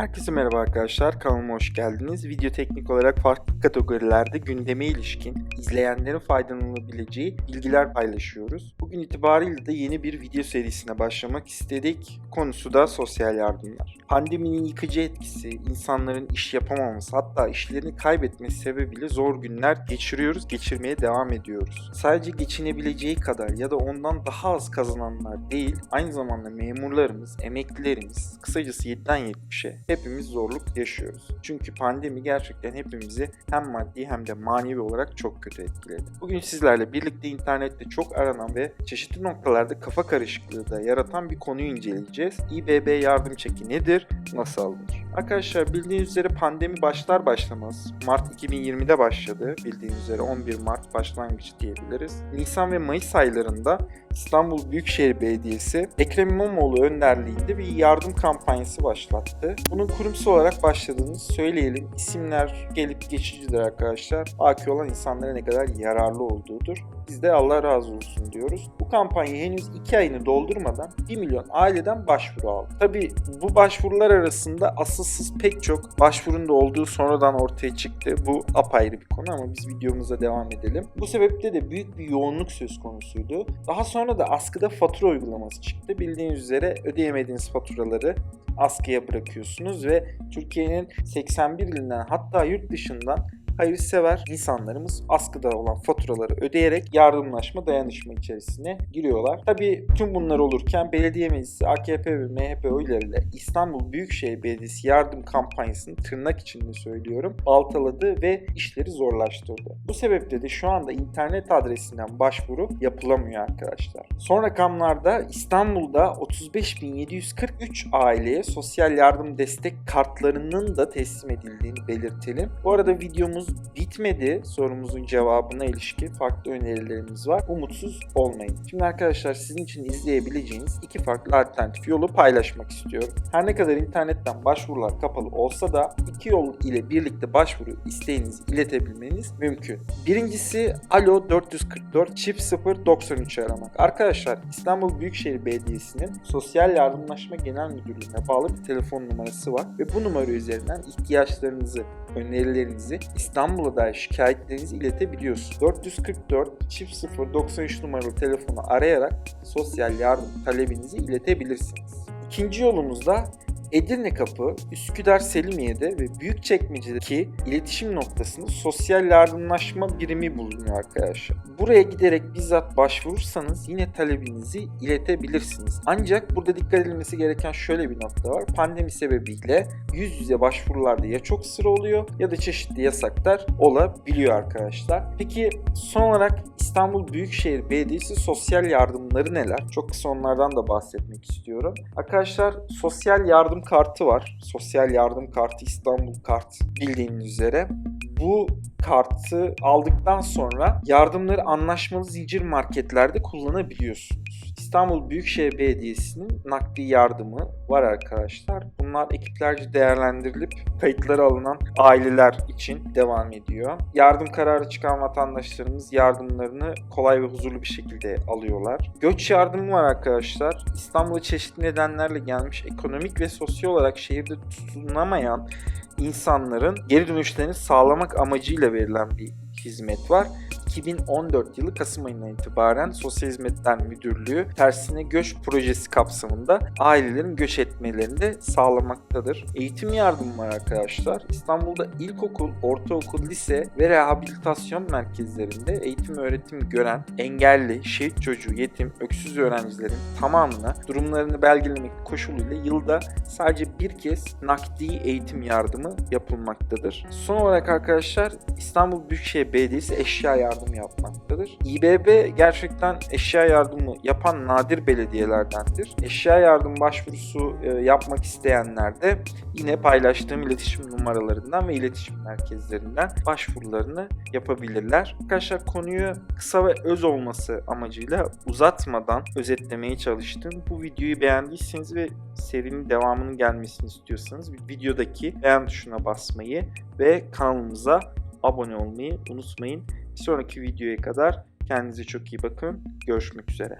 Herkese merhaba arkadaşlar, kanalıma hoş geldiniz. Video teknik olarak farklı kategorilerde gündeme ilişkin izleyenlerin faydalanabileceği bilgiler paylaşıyoruz. Bugün itibariyle de yeni bir video serisine başlamak istedik. Konusu da sosyal yardımlar. Pandeminin yıkıcı etkisi, insanların iş yapamaması hatta işlerini kaybetmesi sebebiyle zor günler geçiriyoruz, geçirmeye devam ediyoruz. Sadece geçinebileceği kadar ya da ondan daha az kazananlar değil, aynı zamanda memurlarımız, emeklilerimiz, kısacası 7'den 70'e hepimiz zorluk yaşıyoruz. Çünkü pandemi gerçekten hepimizi hem maddi hem de manevi olarak çok kötü etkiledi. Bugün sizlerle birlikte internette çok aranan ve çeşitli noktalarda kafa karışıklığı da yaratan bir konuyu inceleyeceğiz. İBB yardım çeki nedir? Nasıl alınır? Arkadaşlar bildiğiniz üzere pandemi başlar başlamaz Mart 2020'de başladı. Bildiğiniz üzere 11 Mart başlangıcı diyebiliriz. Nisan ve Mayıs aylarında İstanbul Büyükşehir Belediyesi Ekrem İmamoğlu önderliğinde bir yardım kampanyası başlattı. Bunun kurumsal olarak başladığını söyleyelim. İsimler gelip geçicidir arkadaşlar. Baki olan insanlara ne kadar yararlı olduğudur. Biz de Allah razı olsun diyoruz. Bu kampanya henüz 2 ayını doldurmadan 1 milyon aileden başvuru aldı. Tabi bu başvurular arasında asılsız pek çok başvurun da olduğu sonradan ortaya çıktı. Bu apayrı bir konu ama biz videomuza devam edelim. Bu sebeple de büyük bir yoğunluk söz konusuydu. Daha sonra da askıda fatura uygulaması çıktı. Bildiğiniz üzere ödeyemediğiniz faturaları askıya bırakıyorsunuz ve Türkiye'nin 81 ilinden hatta yurt dışından hayırsever insanlarımız askıda olan faturaları ödeyerek yardımlaşma, dayanışma içerisine giriyorlar. Tabii tüm bunlar olurken belediye meclisi AKP ve MHP oylarıyla İstanbul Büyükşehir Belediyesi yardım kampanyasını tırnak içinde söylüyorum baltaladı ve işleri zorlaştırdı. Bu sebeple de şu anda internet adresinden başvuru yapılamıyor arkadaşlar. Son rakamlarda İstanbul'da 35.743 aileye sosyal yardım destek kartlarının da teslim edildiğini belirtelim. Bu arada videomuz bitmedi. Sorumuzun cevabına ilişkin farklı önerilerimiz var. Umutsuz olmayın. Şimdi arkadaşlar sizin için izleyebileceğiniz iki farklı alternatif yolu paylaşmak istiyorum. Her ne kadar internetten başvurular kapalı olsa da iki yol ile birlikte başvuru isteğinizi iletebilmeniz mümkün. Birincisi Alo 444 çift 0 93 aramak. Arkadaşlar İstanbul Büyükşehir Belediyesi'nin Sosyal Yardımlaşma Genel Müdürlüğü'ne bağlı bir telefon numarası var ve bu numara üzerinden ihtiyaçlarınızı, önerilerinizi İstanbul'a dair şikayetlerinizi iletebiliyorsunuz. 444 çift 0 93 numaralı telefonu arayarak sosyal yardım talebinizi iletebilirsiniz. İkinci yolumuz da Edirne Kapı, Üsküdar Selimiye'de ve Büyükçekmece'deki iletişim noktasında sosyal yardımlaşma birimi bulunuyor arkadaşlar. Buraya giderek bizzat başvurursanız yine talebinizi iletebilirsiniz. Ancak burada dikkat edilmesi gereken şöyle bir nokta var. Pandemi sebebiyle yüz yüze başvurularda ya çok sıra oluyor ya da çeşitli yasaklar olabiliyor arkadaşlar. Peki son olarak İstanbul Büyükşehir Belediyesi sosyal yardımları neler? Çok kısa onlardan da bahsetmek istiyorum. Arkadaşlar sosyal yardım kartı var. Sosyal yardım kartı İstanbul kart bildiğiniz üzere. Bu kartı aldıktan sonra yardımları anlaşmalı zincir marketlerde kullanabiliyorsunuz. İstanbul Büyükşehir Belediyesi'nin nakdi yardımı var arkadaşlar. Bunlar ekiplerce değerlendirilip kayıtları alınan aileler için devam ediyor. Yardım kararı çıkan vatandaşlarımız yardımlarını kolay ve huzurlu bir şekilde alıyorlar. Göç yardımı var arkadaşlar. İstanbul'a çeşitli nedenlerle gelmiş ekonomik ve sosyal olarak şehirde tutunamayan insanların geri dönüşlerini sağlamak amacıyla verilen bir hizmet var. 2014 yılı Kasım ayından itibaren Sosyal Hizmetler Müdürlüğü tersine göç projesi kapsamında ailelerin göç etmelerini de sağlamaktadır. Eğitim yardımı var arkadaşlar. İstanbul'da ilkokul, ortaokul, lise ve rehabilitasyon merkezlerinde eğitim öğretim gören engelli, şehit çocuğu, yetim, öksüz öğrencilerin tamamına durumlarını belgelemek koşuluyla yılda sadece bir kez nakdi eğitim yardımı yapılmaktadır. Son olarak arkadaşlar İstanbul Büyükşehir Belediyesi eşya yardımı yardım yapmaktadır. İBB gerçekten eşya yardımı yapan nadir belediyelerdendir. Eşya yardım başvurusu e, yapmak isteyenler de yine paylaştığım iletişim numaralarından ve iletişim merkezlerinden başvurularını yapabilirler. Arkadaşlar konuyu kısa ve öz olması amacıyla uzatmadan özetlemeye çalıştım. Bu videoyu beğendiyseniz ve serinin devamının gelmesini istiyorsanız videodaki beğen tuşuna basmayı ve kanalımıza abone olmayı unutmayın. Bir sonraki videoya kadar kendinize çok iyi bakın. Görüşmek üzere.